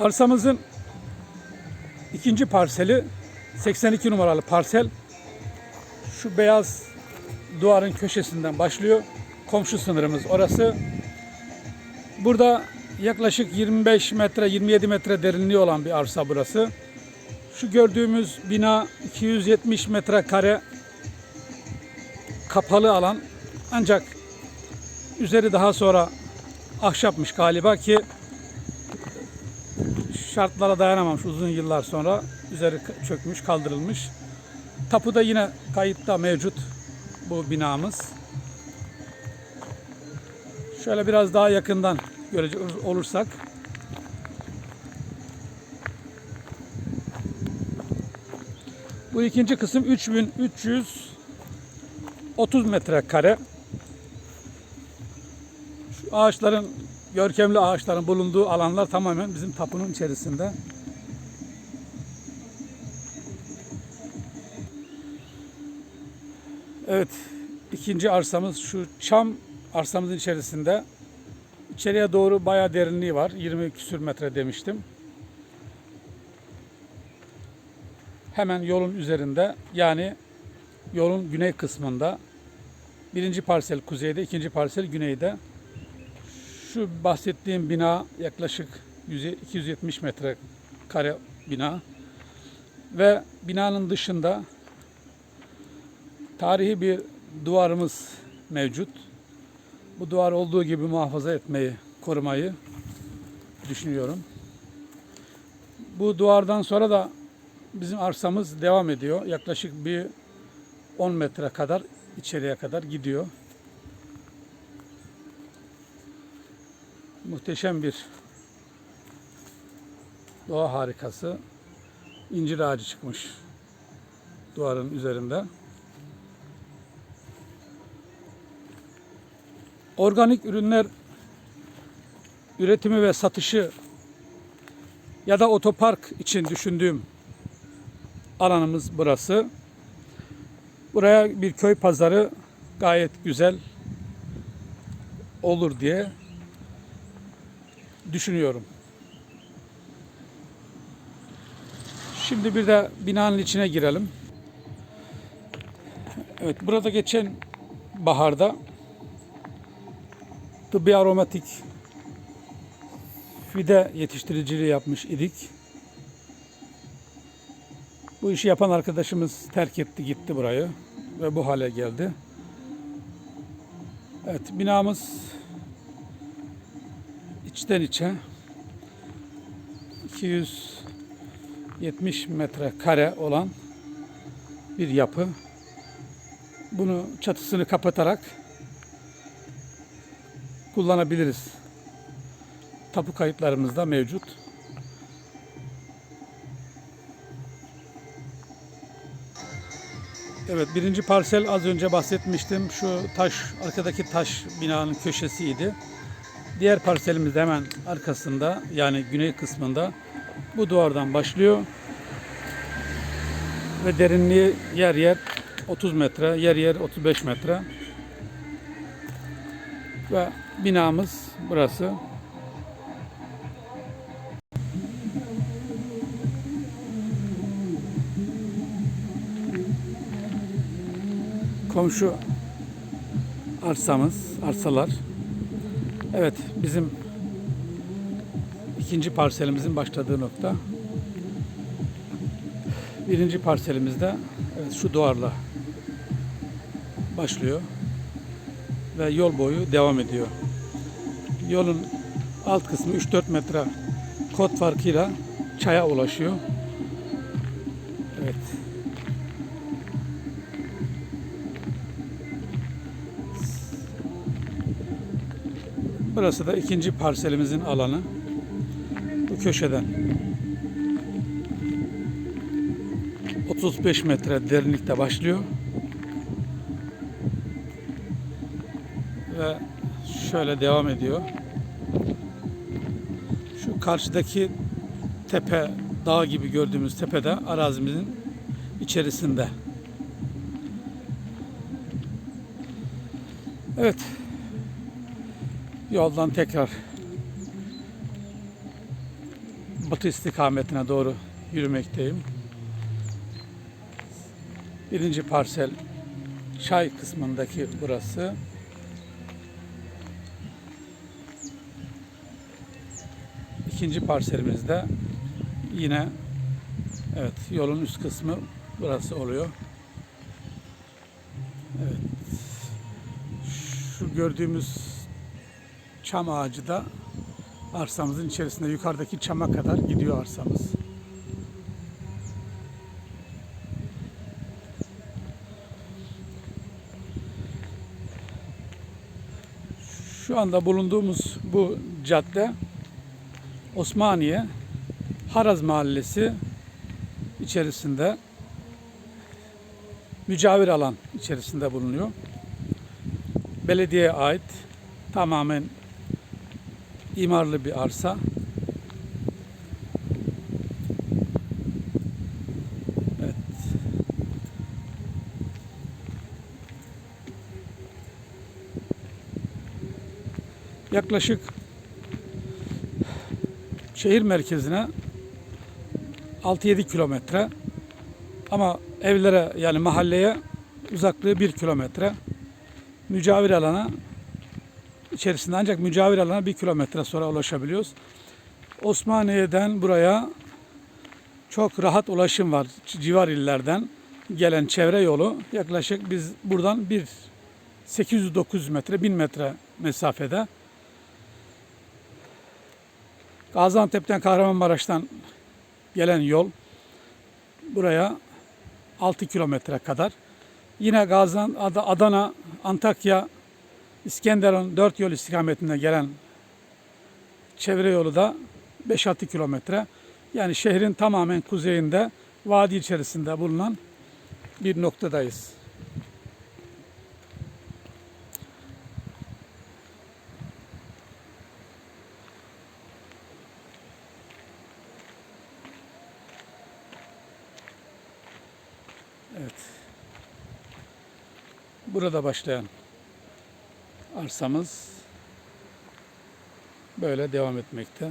Arsamızın ikinci parseli 82 numaralı parsel. Şu beyaz duvarın köşesinden başlıyor. Komşu sınırımız orası. Burada yaklaşık 25 metre 27 metre derinliği olan bir arsa burası. Şu gördüğümüz bina 270 metrekare kapalı alan ancak üzeri daha sonra ahşapmış galiba ki şartlara dayanamamış uzun yıllar sonra üzeri çökmüş kaldırılmış. Tapuda yine kayıtta mevcut bu binamız. Şöyle biraz daha yakından görecek olursak bu ikinci kısım 3330 metrekare. Şu ağaçların görkemli ağaçların bulunduğu alanlar tamamen bizim tapunun içerisinde. Evet, ikinci arsamız şu çam arsamızın içerisinde. İçeriye doğru bayağı derinliği var. 20 küsür metre demiştim. Hemen yolun üzerinde yani yolun güney kısmında birinci parsel kuzeyde, ikinci parsel güneyde. Şu bahsettiğim bina yaklaşık 100 270 metre kare bina ve binanın dışında tarihi bir duvarımız mevcut. Bu duvar olduğu gibi muhafaza etmeyi, korumayı düşünüyorum. Bu duvardan sonra da bizim arsamız devam ediyor. Yaklaşık bir 10 metre kadar içeriye kadar gidiyor. Muhteşem bir doğa harikası. İncir ağacı çıkmış duvarın üzerinde. Organik ürünler üretimi ve satışı ya da otopark için düşündüğüm alanımız burası. Buraya bir köy pazarı gayet güzel olur diye düşünüyorum. Şimdi bir de binanın içine girelim. Evet, burada geçen baharda tıbbi aromatik fide yetiştiriciliği yapmış idik. Bu işi yapan arkadaşımız terk etti gitti burayı ve bu hale geldi. Evet binamız içten içe 270 metre kare olan bir yapı. Bunu çatısını kapatarak kullanabiliriz. Tapu kayıtlarımızda mevcut. Evet birinci parsel az önce bahsetmiştim. Şu taş arkadaki taş binanın köşesiydi. Diğer parselimiz hemen arkasında yani güney kısmında bu duvardan başlıyor. Ve derinliği yer yer 30 metre, yer yer 35 metre. Ve binamız burası. Komşu arsamız, arsalar. Evet, bizim ikinci parselimizin başladığı nokta. Birinci parselimizde evet, şu duvarla başlıyor ve yol boyu devam ediyor. Yolun alt kısmı 3-4 metre kod farkıyla çaya ulaşıyor. Evet. Burası da ikinci parselimizin alanı. Bu köşeden 35 metre derinlikte başlıyor. Ve şöyle devam ediyor. Şu karşıdaki tepe, dağ gibi gördüğümüz tepede arazimizin içerisinde. Evet. Yoldan tekrar batı istikametine doğru yürümekteyim. Birinci parsel çay kısmındaki burası. İkinci parselimizde yine evet yolun üst kısmı burası oluyor. Evet. Şu gördüğümüz çam ağacı da arsamızın içerisinde yukarıdaki çama kadar gidiyor arsamız. Şu anda bulunduğumuz bu cadde Osmaniye Haraz Mahallesi içerisinde mücavir alan içerisinde bulunuyor. Belediyeye ait tamamen imarlı bir arsa. Evet. Yaklaşık şehir merkezine 6-7 kilometre ama evlere yani mahalleye uzaklığı 1 kilometre. Mücavir alana içerisinde ancak mücavir alana 1 kilometre sonra ulaşabiliyoruz. Osmaniye'den buraya çok rahat ulaşım var. Civar illerden gelen çevre yolu yaklaşık biz buradan bir 800-900 metre 1000 metre mesafede. Gaziantep'ten Kahramanmaraş'tan gelen yol buraya 6 kilometre kadar. Yine Gaziantep, Adana, Antakya, İskenderun 4 yol istikametinde gelen çevre yolu da 5-6 kilometre. Yani şehrin tamamen kuzeyinde vadi içerisinde bulunan bir noktadayız. Evet. Burada başlayan arsamız böyle devam etmekte.